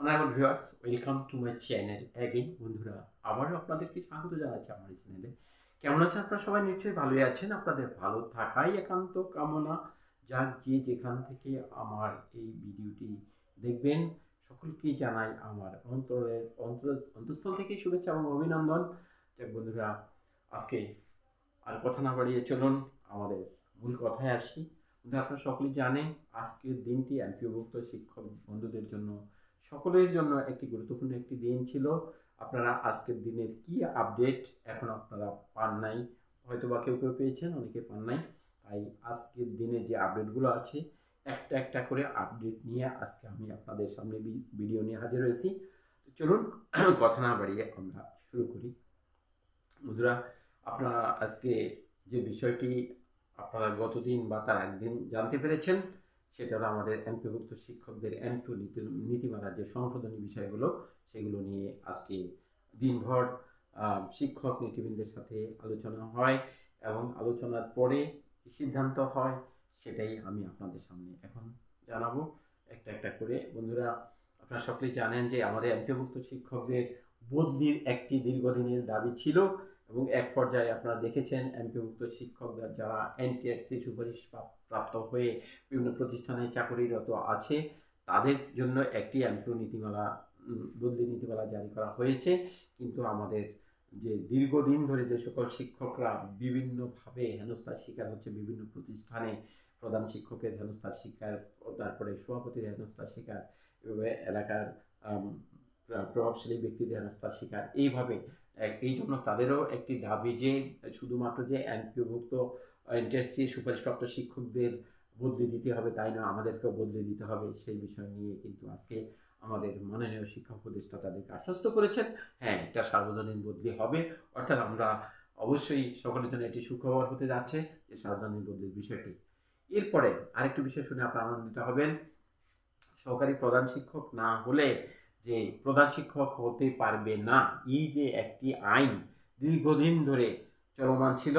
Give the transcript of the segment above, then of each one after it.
Honourable viewers welcome to my channel again বন্ধুরা। আবারও আপনাদেরকে স্বাগত জানাচ্ছি আমার চ্যানেলে কেমন আছেন আপনারা সবাই? নিশ্চয়ই ভালোই আছেন। আপনাদের ভালো থাকাই একান্ত কামনা। যাক যে যেখান থেকে আমার এই ভিডিওটি দেখবেন, সকলকে জানাই আমার অন্তরের অন্তর অন্তঃস্থল থেকে শুভেচ্ছা এবং অভিনন্দন। যাক বন্ধুরা, আজকে আর কথা না বাড়িয়ে চলুন, আমাদের মূল কথায় আসি। বন্ধু আপনারা সকলেই জানেন, আজকের দিনটি এমপিওভুক্ত শিক্ষক বন্ধুদের জন্য সকলের জন্য একটি গুরুত্বপূর্ণ একটি দিন ছিল। আপনারা আজকের দিনের কি আপডেট এখন আপনারা পান নাই? হয়তো বা কেউ কেউ পেয়েছেন, অনেকে পান নাই। তাই আজকের দিনে যে আপডেটগুলো আছে, একটা একটা করে আপডেট নিয়ে আজকে আমি আপনাদের সামনে ভিডিও নিয়ে হাজির হয়েছি। চলুন, কথা না বাড়িয়ে আমরা শুরু করি। বন্ধুরা, আপনারা আজকে যে বিষয়টি আপনারা গতদিন বা তার একদিন জানতে পেরেছেন সেটা হলো আমাদের এমপিভুক্ত শিক্ষকদের এমপিও নীতি নীতিমালার যে সংশোধনী বিষয়গুলো, সেগুলো নিয়ে আজকে দিনভর শিক্ষক নীতিবৃন্দের সাথে আলোচনা হয় এবং আলোচনার পরে সিদ্ধান্ত হয় সেটাই আমি আপনাদের সামনে এখন জানাব। একটা একটা করে। বন্ধুরা, আপনারা সকলেই জানেন যে আমাদের এমপিভুক্ত শিক্ষকদের বদলির একটি দীর্ঘদিনের দাবি ছিল। এবং এক পর্যায়ে আপনারা দেখেছেন এমপিভুক্ত শিক্ষকরা যারা এনটিএসসি সুপারিশ প্রাপ্ত হয়ে বিভিন্ন প্রতিষ্ঠানে চাকরিরত আছে, তাদের জন্য একটি এমপিও নীতিমালা বদলি নীতিমালা জারি করা হয়েছে। কিন্তু আমাদের যে দীর্ঘদিন ধরে যে সকল শিক্ষকরা বিভিন্নভাবে হেনস্থার শিকার হচ্ছে, বিভিন্ন প্রতিষ্ঠানে প্রধান শিক্ষকের হেনস্থার শিকার, তারপরে সভাপতির হেনস্থার শিকার এলাকার প্রভাবশালী ব্যক্তিদের হেনস্থার শিকার, এইভাবে এই জন্য তাদেরও একটি দাবি যে, শুধুমাত্র যে এমপিওভুক্ত এনটিএসসি সুপারিশপ্রাপ্ত শিক্ষকদের বদলে দিতে হবে, তাই না? আমাদেরকেও বদলে দিতে হবে, সেই বিষয় নিয়ে কিন্তু আজকে আমাদের মাননীয় শিক্ষা উপদেষ্টা তাদেরকে আশ্বস্ত করেছেন। হ্যাঁ এটা সার্বজনীন বদলি হবে। অর্থাৎ আমরা অবশ্যই সকলের জন্য এটি সুখবর হতে যাচ্ছে যে, সার্বজনীন বদলির বিষয়টি। এরপরে আরেকটি বিষয় শুনে আপনারা আনন্দিত হবেন। সহকারী প্রধান শিক্ষক না হলে যে প্রধান শিক্ষক হতে পারবে না। এই যে একটি আইন দীর্ঘদিন ধরে চলমান ছিল,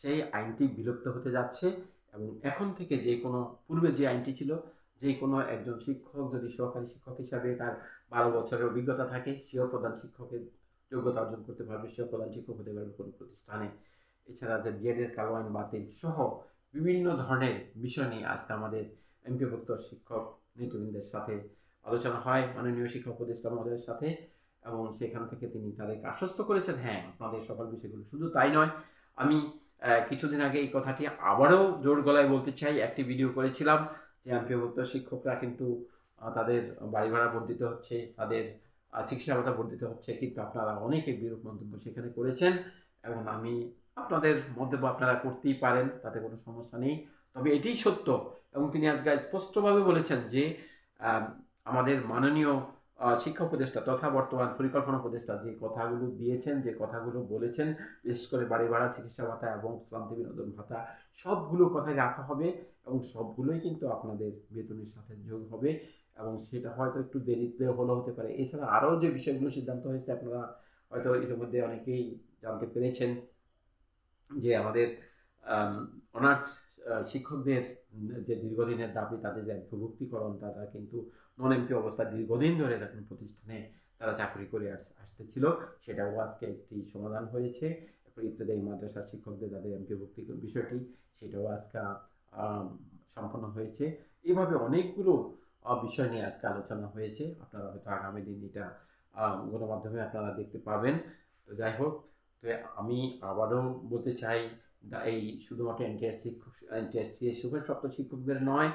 সেই আইনটি বিলুপ্ত হতে যাচ্ছে এবং এখন থেকে যে কোনো, পূর্বে যে আইনটি ছিল, যে কোনো একজন শিক্ষক যদি সহকারী শিক্ষক হিসাবে তার বারো বছরের অভিজ্ঞতা থাকে, সেও প্রধান শিক্ষকের যোগ্যতা অর্জন করতে পারবে, সেও প্রধান শিক্ষক হতে পারবে কোনো প্রতিষ্ঠানে। এছাড়া যে বিএডের কালো আইন বাতিল সহ বিভিন্ন ধরনের বিষয় নিয়ে আজকে আমাদের এমপিভুক্ত শিক্ষক নীতিবৃন্দের সাথে আলোচনা হয় মাননীয় শিক্ষা উপদেষ্টা মহোদয়ের সাথে এবং সেখান থেকে তিনি তাদেরকে আশ্বস্ত করেছেন হ্যাঁ আপনাদের সকল বিষয়গুলো শুধু তাই নয়। আমি কিছুদিন আগে এই কথাটি আবারও জোর গলায় বলতে চাই। একটি ভিডিও করেছিলাম যে এমপিভুক্ত শিক্ষকরা কিন্তু তাদের বাড়ি ভাড়া বর্ধিত হচ্ছে, তাদের চিকিৎসা ভাতা বর্ধিত হচ্ছে, কিন্তু আপনারা অনেকে বিরূপ মন্তব্য সেখানে করেছেন এবং আমি আপনাদের মন্তব্য আপনারা করতেই পারেন, তাতে কোনো সমস্যা নেই। তবে এটিই সত্য এবং তিনি আজকে স্পষ্টভাবে বলেছেন যে আমাদের মাননীয় শিক্ষা উপদেষ্টা তথা বর্তমান পরিকল্পনা উপদেষ্টা যে কথাগুলো দিয়েছেন, যে কথাগুলো বলেছেন, বিশেষ করে বাড়ি ভাড়া, চিকিৎসা ভাতা এবং শ্রান্তি বিনোদন ভাতা, সবগুলো কথাই রাখা হবে এবং সবগুলোই কিন্তু আপনাদের বেতনের সাথে যোগ হবে এবং সেটা হয়তো একটু দেরিতে হলেও হতে পারে। এছাড়া আরও যে বিষয়গুলো সিদ্ধান্ত হয়েছে, আপনারা হয়তো ইতিমধ্যে অনেকেই জানতে পেরেছেন যে আমাদের অনার্স শিক্ষকদের যে দীর্ঘদিনের দাবি, তাদের যে বিভক্তিকরণ, তারা কিন্তু নন এমপি অবস্থা দীর্ঘদিন ধরে এখন প্রতিষ্ঠানে তারা চাকরি করে আস- আসতেছিল। সেটাও আজকে একটি সমাধান হয়েছে। ইত্যাদি মাদ্রাসার শিক্ষকদের তাদের এমপি ভুক্তি বিষয়টি, সেটাও আজকে সম্পন্ন হয়েছে। এইভাবে অনেকগুলো বিষয় নিয়ে আজকে আলোচনা হয়েছে। আপনারা হয়তো আগামী দিন এটা গণমাধ্যমে আপনারা দেখতে পাবেন। তো যাই হোক, তো আমি আবারও বলতে চাই এই শুধুমাত্র এনটিআর শিক্ষক এনটিআরসি সুপারপ্রাপ্ত শিক্ষকদের নয়,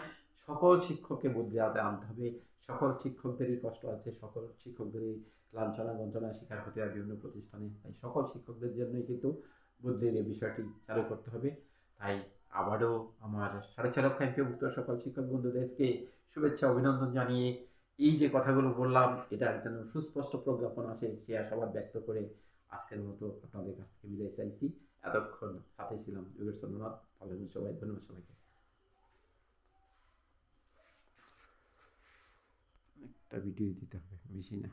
সকল শিক্ষককে বদলে আনতে আনতে হবে। সকল শিক্ষকদেরই কষ্ট আছে, সকল শিক্ষকদেরই লাঞ্ছনা বঞ্চনার শিকার হতে হয় বিভিন্ন প্রতিষ্ঠানে তাই সকল শিক্ষকদের জন্যই কিন্তু বদলির এই বিষয়টি চালু করতে হবে। তাই আবারও আমার সাড়ে চার লক্ষ এমপিভুক্ত সকল শিক্ষক বন্ধুদেরকে শুভেচ্ছা, অভিনন্দন জানিয়ে এই যে কথাগুলো বললাম, এটা যেন সুস্পষ্ট প্রজ্ঞাপন আসে সে আশাবাদ ব্যক্ত করে আজকের মতো আপনাদের কাছ থেকে বিদায় চাইছি। এতক্ষণ সাথে ছিলাম, যোগেশ চন্দ্রনাথ ভালো সবাই, ধন্যবাদ সবাইকে। একটা ভিডিও দিতে হবে, বেশি না।